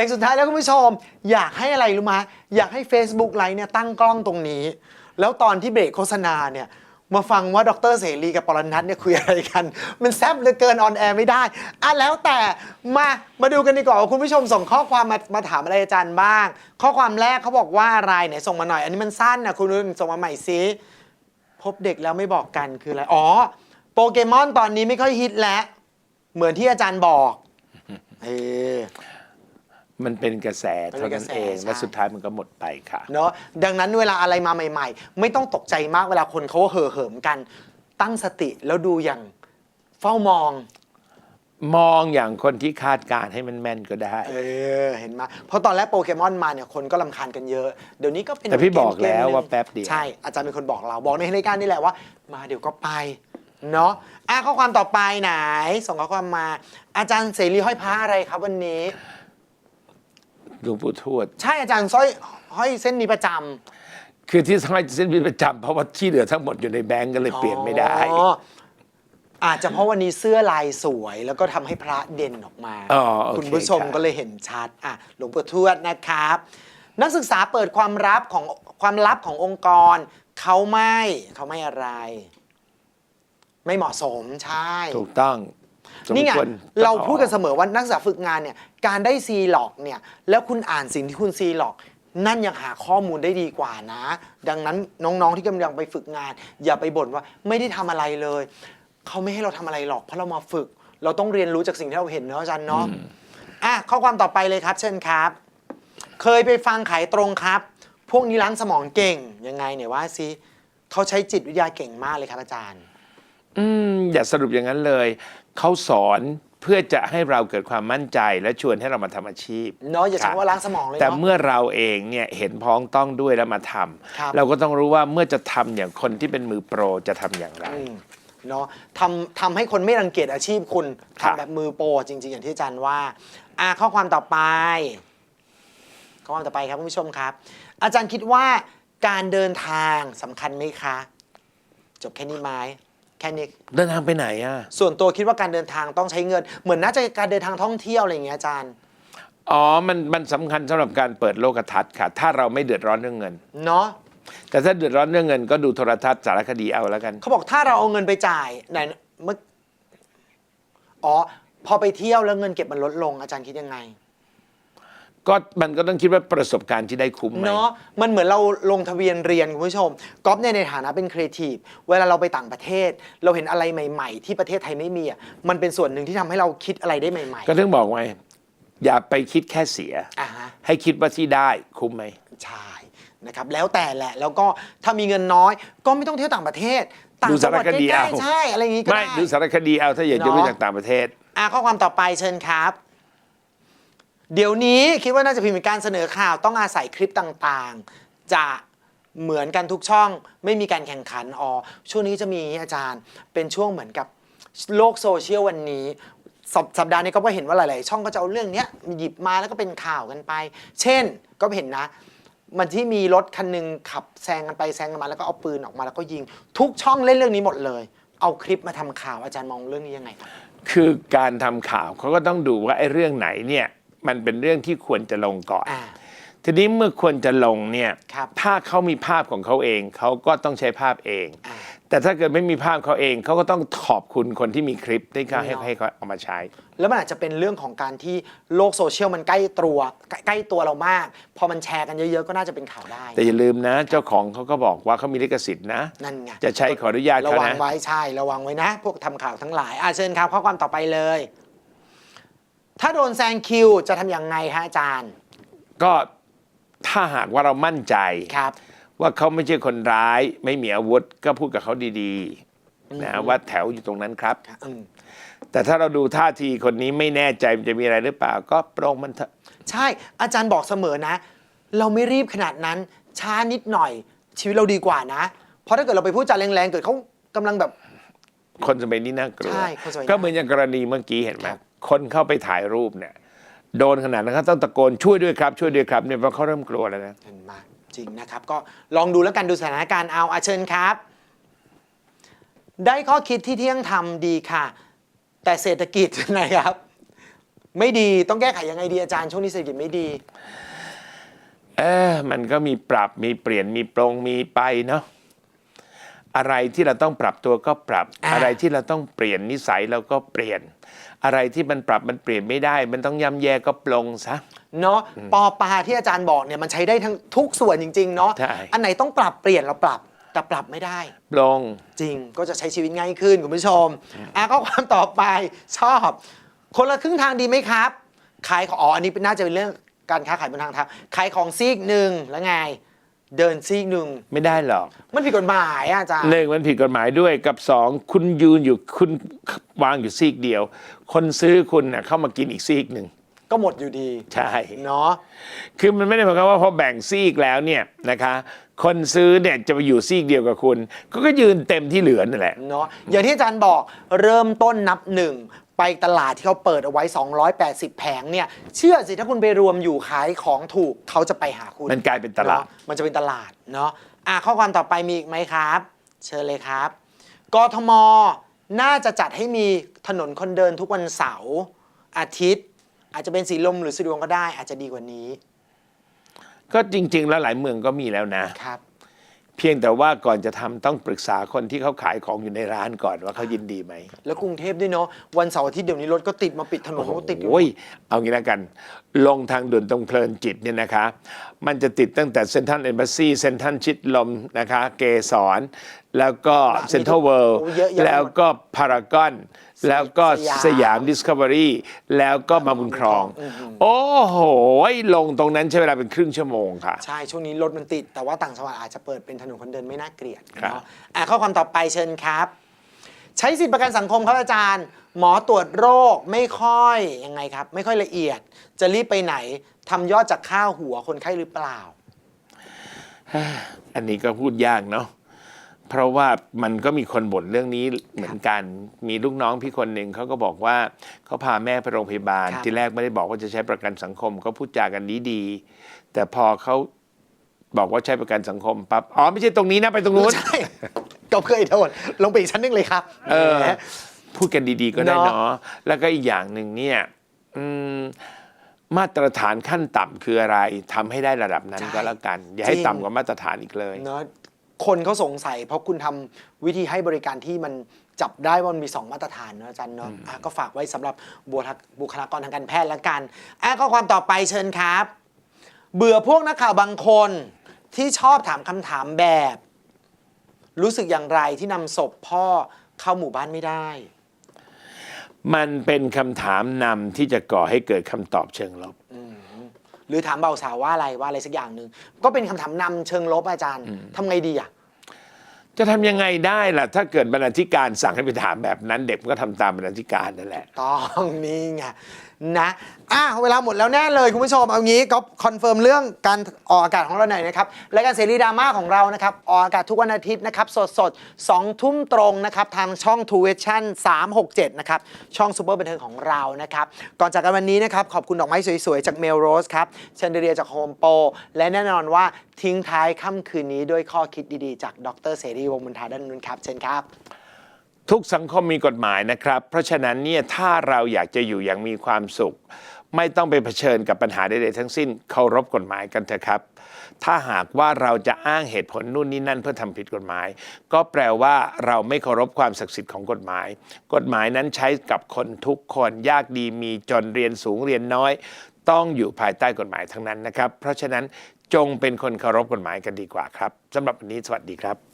รกสุดท้ายแล้วคุณผู้ชม อยากให้อะไรรู้ไหมอยากให้ Facebook ไลฟ์เนี่ยตั้งกล้องตรงนี้ แล้วตอนที่เบรกโฆษณาเนี่ยมาฟังว่าดรเสรีกับปรนัทเนี่ยคุยอะไรกัน มันแซบเหลือเกินออนแอร์ไม่ได้อะแล้วแต่มามาดูกันดีกว่าว่าคุณผู้ชมส่งข้อความมามาถามอะไรอาจารย์บ้าง ข้อความแรกเขาบอกว่าอะไรไหนส่งมาหน่อย อันนี้มันสั้นนะคุณนุ่นส่งมาใหม่ซิพบเด็กแล้วไม่บอกกันคืออะไรอ๋อโปเกมอนตอนนี้ไม่ค่อยฮิตแล้ว เหมือนที่อาจารย์บอกเออ มันเป็นกระแสมันเป็เท่านกนั้ระนแสเองใช่และสุดท้ายมันก็หมดไปค่ะ เนาะดังนั้นเวลาอะไรมาใหม่ ๆ ไม่ต้องตกใจมากเวลาคนเขาเห่อเหิมกัน ตั้งสติแล้วดูอย่างเฝ้ามอง มองอย่างคนที่คาดการณ์ให้มันแม่นก็ได้ เออเห็นไหมเพราะตอนแรกโปเกมอนมาเนี่ยคนก็ลำคาญกันเยอะ เดี๋ยวนี้ก็เป็นแต่พี่เมบอกแล้วเมหนึ่งว่าแป๊บเดียว ใช่ อาจารย์เป็นคนบอกเราบอกในรายการนี่แหละว่า มาเดี๋ยวก็ไป เนาะอะข้อความต่อไปไหน ส่งข้อความมา อาจารย์เสรีห้อยพระอะไรครับวันนี้ หลวงปู่ทวด ใช่อาจารย์สร้อยห้อยเส้นนี้ประจำคือที่ห้อยเส้นเป็นประจำเพราะว่าที่เหลือทั้งหมดอยู่ในแบงก์ก็เลยเปลี่ยนไม่ได้ อ๋ออาจจะเพราะวันนี้เสื้อลายสวย แล้วก็ทำให้พระเด่นออกมา อ๋อโอเคคุณผู้ชมครับก็เลยเห็นชัดอะหลวงปู่ทวดนะครับ นักศึกษาเปิดความลับของความลับขององค์กร เขาไม่เขาไม่อะไร ไม่เหมาะสมใช่ ถูกต้อง สมนี่ไงควเราพูดกันเสมอว่านักศึกษาฝึกงานเนี่ยการได้ซีล็อกเนี่ยแล้วคุณอ่านสิ่งที่คุณซีล็อก นั่นยังหาข้อมูลได้ดีกว่านะ ดังนั้นน้องๆที่กำลังไปฝึกงาน อย่าไปบ่นว่าไม่ได้ทำอะไรเลย เขาไม่ให้เราทำอะไรหรอกเพราะเรามาฝึก เราต้องเรียนรู้จากสิ่งที่เราเห็นเนาะอาจารย์เนาะอะข้อความต่อไปเลยครับ เช่นครับ เคยไปฟังขายตรงครับ พวกนี้ล้างสมองเก่งยังไงเนี่ยว่าซิเขาใช้จิตวิทยาเก่งมากเลยครับอาจารย์ อืมอย่าสรุปอย่างนั้นเลย เขาสอนเพื่อจะให้เราเกิดความมั่นใจและชวนให้เรามาทำอาชีพ เนาะอย่าใช้ครับว่าล้างสมองเลยแต่เนาะเมื่อเราเองเนี่ยเห็นพ้องต้องด้วยแล้วมาทำครับเราก็ต้องรู้ว่าเมื่อจะทำอย่างคนที่เป็นมือโปรจะทำอย่างไร อืมเนาะทำทำให้คนไม่รังเกียจอาชีพคุณครับ ทำแบบมือโปรจริง ๆ อย่างที่อาจารย์ว่าอะข้อความต่อไป ข้อความต่อไปครับคุณผู้ชมครับ อาจารย์คิดว่าการเดินทางสำคัญไหมคะ จบแค่นี้ไหม แค่นี้เดินทางไปไหนอะส่วนตัวคิดว่าการเดินทางต้องใช้เงิน เหมือนน่าจะการเดินทางท่องเที่ยวอะไรอย่างเงี้ยอาจารย์อ๋อมันมันสำคัญสำหรับการเปิดโลกทัศน์ค่ะ ถ้าเราไม่เดือดร้อนเรื่องเงิน เนาะแต่ถ้าเดือดร้อนเรื่องเงินก็ดูโทรทัศน์สารคดีเอาแล้วกัน เขาบอกถ้าเราเอาเงินไปจ่ายไหนเมื่ออ๋อพอไปเที่ยวแล้วเงินเก็บมันลดลงอาจารย์คิดยังไง ก็มันก็ต้องคิดว่าประสบการณ์ที่ได้คุ้มไหม เนาะมันเหมือนเราลงทะเบียนเรียนคุณผู้ชมก๊อฟเนี่ยในฐานะเป็นครีเอทีฟเวลาเราไปต่างประเทศ เราเห็นอะไรใหม่ ๆ ที่ประเทศไทยไม่มีอะมันเป็นส่วนหนึ่งที่ทำให้เราคิดอะไรได้ใหม่ ก็ถึงบอกไงอย่าไปคิดแค่เสียๆอ่าฮะ ให้คิดว่าที่ได้คุ้มไหมใช่นะครับแล้วแต่แหละแล้วก็ถ้ามีเงินน้อย ก็ไม่ต้องเที่ยวต่างประเทศต่างดูจัสางหรวัดคดีใกล้เอา ๆใช่อะไรอย่างงี้ก็ไม่ได้ ดูสารคดีเอาถ้าอยากจะเนาะ รู้จากต่างประเทศ อะข้อความต่อไปเชิญครับ เดี๋ยวนี้คิดว่าน่าจะเป็นการเสนอข่าวต้องอาศัยคลิปต่างๆ จะเหมือนกันทุกช่อง ไม่มีการแข่งขันอ๋อช่วงนี้จะมีอาจารย์เป็นช่วงเหมือนกับโลกโซเชียลวันนี้สปสัปดาห์นี้ก็เห็นว่าหลาย ๆ ช่องก็จะเอาเรื่องนี้หยิบมาแล้วก็เป็นข่าวกันไป เช่นก็เห็นนะ มันที่มีรถคันหนึงขับแซงกันไปแซงกันมาแล้วก็เอาปืนออกมาแล้วก็ยิง ทุกช่องเล่นเรื่องนี้หมดเลย เอาคลิปมาทำข่าวอาจารย์มองเรื่องนี้ยังไงครับคือการทำข่าวเขาก็ต้องดูว่าไอ้เรื่องไหนเนี่ย มันเป็นเรื่องที่ควรจะลงก่อน อ่า ทีนี้เมื่อควรจะลงเนี่ยครับ ถ้าเขามีภาพของเขาเองเขาก็ต้องใช้ภาพเอง อ่า แต่ถ้าเกิดไม่มีภาพเขาเองเขาก็ต้องขอบคุณคนที่มีคลิปที่เขาให้เนาะให้เขาเอามาใช้ แล้วมันอาจจะเป็นเรื่องของการที่โลกโซเชียลมันใกล้ตัวใกล้ใกล้ตัวเรามาก พอมันแชร์กันเยอะๆ ก็น่าจะเป็นข่าวได้ แต่อย่าลืมนะ เจ้าของเขาก็บอกว่าเขามีลิขสิทธิ์นะ นั่นไงจะใช้ขออนุญาตระเขาวังนะ ไว้ใช่ ระวังไว้นะ พวกทำข่าวทั้งหลายอะเชิญครับข้อความต่อไปเลย ถ้าโดนแซงคิวจะทำอย่างไงฮะอาจารย์ก็ถ้าหากว่าเรามั่นใจ ครับ ว่าเขาไม่ใช่คนร้าย ไม่มีอาวุธ ก็พูดกับเขาดีๆนะว่าแถวอยู่ตรงนั้นครับ อืมแต่ถ้าเราดูท่าทีคนนี้ไม่แน่ใจมันจะมีอะไรหรือเปล่า ก็โปรงมันเถอะใช่อาจารย์บอกเสมอนะ เราไม่รีบขนาดนั้น ช้านิดหน่อย ชีวิตเราดีกว่านะ เพราะถ้าเกิดเราไปพูดจาแรงๆเกิดเขากำลังแบบ คนสมัยนี้น่ากลัวใช่คนสมัยนี้ก็เหมือนอย่างกรณีเมื่อกี้เห็นไหมครับ คนเข้าไปถ่ายรูปเนี่ยโดนขนาดนั้นเขาต้องตะโกนช่วยด้วยครับช่วยด้วยครับเนี่ยเพราะเขาเริ่มกลัวแล้วนะเห็นไหมจริงนะครับ ก็ลองดูแล้วกันดูสถานการณ์เอาอาเชิญครับ ได้ข้อคิดที่เที่ยงทำดีค่ะ แต่เศรษฐกิจนะครับ ไม่ดีต้องแก้ไขยังไงดีอาจารย์ช่วงนี้เศรษฐกิจไม่ดี เออมันก็มีปรับมีเปลี่ยนมีปรงมีไปเนาะ อะไรที่เราต้องปรับตัวก็ปรับอ่าอะไรที่เราต้องเปลี่ยนนิสัยเราก็เปลี่ยน อะไรที่มันปรับมันเปลี่ยนไม่ได้ มันต้องย่ำแย่ก็ปลงซะเนาะปอปลาที่อาจารย์บอกเนี่ยมันใช้ได้ทั้งทุกส่วนจริงๆเนาะใช่อันไหนต้องปรับเปลี่ยนเราปรับแต่ปรับไม่ได้ปลงจริงก็จะใช้ชีวิตง่ายขึ้นคุณผู้ชมอะก็ความต่อไปชอบ คนละครึ่งทางดีไหมครับขายของอ๋ออันนี้น่าจะเป็นเรื่องการค้าขายบนทางเท้าขายของซีกหนึ่งแล้วไง เดินซีกหนึ่งไม่ได้หรอก มันผิดกฎหมายอะอาจารย์หนึ่งมันผิดกฎหมายด้วยกับสองคุณยืนอยู่คุณวางอยู่ซีกเดียว คนซื้อคุณน่ะเข้ามากินอีกซีกหนึ่งก็หมดอยู่ดีใช่ เนาะคือมันไม่ได้หมายความว่าพอแบ่งซีกแล้วเนี่ยนะคะ คนซื้อเนี่ยจะไปอยู่ซีกเดียวกับคุณก็ก็ยืนเต็มที่เหลือนั่นแหละ เนาะอย่างที่อาจารย์บอกเริ่มต้นนับหนึ่ง ไปตลาดที่เขาเปิดเอาไว้ 280 แผงเนี่ย เชื่อสิถ้าคุณไปรวมอยู่ขายของถูกเขาจะไปหาคุณมันกลายเป็นตลาด เนอะมันจะเป็นตลาดเนาะอะข้อความต่อไปมีอีกไหมครับ เชิญเลยครับ กทม น่าจะจัดให้มีถนนคนเดินทุกวันเสาร์อาทิตย์ อาจจะเป็นสีลมหรือสีดวงก็ได้ อาจจะดีกว่านี้ก็จริง ๆ แล้วหลายเมืองก็มีแล้วนะ ครับ เพียงแต่ว่าก่อนจะทำต้องปรึกษาคนที่เขาขายของอยู่ในร้านก่อนว่าเขายินดีไหม แล้วกรุงเทพด้วยเนาะวันเสาร์อาทิตย์เดี๋ยวนี้รถก็ติดมาปิดถนนเขาก็ติดอยู่โอ้ยเอางี้แล้วกัน ลงทางด่วนตรงเพลินจิตเนี่ยนะคะ มันจะติดตั้งแต่เซนทันเอ b บ s ซีเซนทันชิดลมนะคะ เกสรแล้วก็เซ็นทรัลเวิลด์โอ้เยอะแยะแล้วก็พารากอน แล้วก็สยามดิสคัฟเวอรี่แล้วก็มาบุญครอง โอ้โห ลงตรงนั้นใช้เวลาเป็นครึ่งชั่วโมงค่ะ ใช่ ช่วงนี้รถมันติด แต่ว่าต่างจังหวัดอาจจะเปิดเป็นถนนคนเดินไม่น่าเกลียดครับเนาะอะข้อความต่อไปเชิญครับ ใช้สิทธิประกันสังคมครับอาจารย์ หมอตรวจโรคไม่ค่อยยังไงครับ ไม่ค่อยละเอียด จะรีบไปไหนทำยอดจากค่าหัวคนไข้หรือเปล่า อันนี้ก็พูดยากเนาะ เพราะว่ามันก็มีคนบ่นเรื่องนี้เหมือนกัน มีลูกน้องพี่คนหนึ่งเขาก็บอกว่าเขาพาแม่ไปโรงพยาบาลครับที่แรกไม่ได้บอกว่าจะใช้ประกันสังคมก็พูดจากันดีๆแต่พอเขาบอกว่าใช้ประกันสังคมปั๊บอ๋อไม่ใช่ตรงนี้นะไปตรงนู้นใช่ก็เคยโดนลงไปอีกชั้นหนึงเลยครับ เออแหมพูดกันดีๆก็ได้เนาะเนาะแล้วก็อีกอย่างหนึ่งเนี่ยอืมมาตรฐานขั้นต่ำคืออะไรทำให้ได้ระดับนั้นใช่ก็แล้วกัน อย่าให้จริงต่ำกว่ามาตรฐานอีกเลยเนาะ คนเขาสงสัย เพราะคุณทำวิธีให้บริการที่มันจับได้ว่ามันมี 2 มาตรฐานเนอะอาจารย์เนาะอะก็ฝากไว้สำหรับบุคลาบุคลากรทางการแพทย์ละกันอะข้อความต่อไปเชิญครับ เบื่อพวกนักข่าวบางคนที่ชอบถามคำถามแบบ รู้สึกอย่างไรที่นำศพพ่อเข้าหมู่บ้านไม่ได้ มันเป็นคำถามนำที่จะก่อให้เกิดคำตอบเชิงลบ หรือถามเบาสาวว่าอะไรว่าอะไรสักอย่างหนึ่งก็เป็นคำถามนำเชิงลบอาจารย์ทำไงดีอะ จะทำยังไงได้ล่ะ ถ้าเกิดบรรณาธิการสั่งให้ไปถามแบบนั้น เด็กมันก็ทำตามบรรณาธิการนั่นแหละ ต้องนี่ไงนะอะเวลาหมดแล้วแน่เลยคุณผู้ชมเอางี้ก็คอนเฟิร์มเรื่องการออกอากาศของเราหน่อยนะครับรายการเสรีดราม่าของเรานะครับออกอากาศทุกวันอาทิตย์นะครับ สดสดๆ2ทุ่มตรงนะครับ ทางช่อง t ูเวชั่น367 นะครับ ช่องซูเปอร์บันเทิงของเรานะครับ ก่อนจากกันวันนี้นะครับ ขอบคุณดอกไม้สวยๆ จากเมลโรสครับเชนเดเรียจากโฮมโปรและแน่นอนว่า ทิ้งท้ายค่ำคืนนี้ด้วยข้อคิดดีๆ จากดรเสรีวงศ์บุญทาด้านนู้นครับเชิญครับ ทุกสังคมมีกฎหมายนะครับ เพราะฉะนั้นเนี่ยถ้าเราอยากจะอยู่อย่างมีความสุข ไม่ต้องไปเผชิญกับปัญหาใดๆทั้งสิ้นเคารพกฎหมายกันเถอะครับ ถ้าหากว่าเราจะอ้างเหตุผลนู่นนี่นั่นเพื่อทำผิดกฎหมาย ก็แปลว่าเราไม่เคารพความศักดิ์สิทธิ์ของกฎหมาย กฎหมายนั้นใช้กับคนทุกคนยากดีมีจนเรียนสูงเรียนน้อย ต้องอยู่ภายใต้กฎหมายทั้งนั้นนะครับ เพราะฉะนั้น จงเป็นคนเคารพกฎหมายกันดีกว่าครับสำหรับวันนี้สวัสดีครับ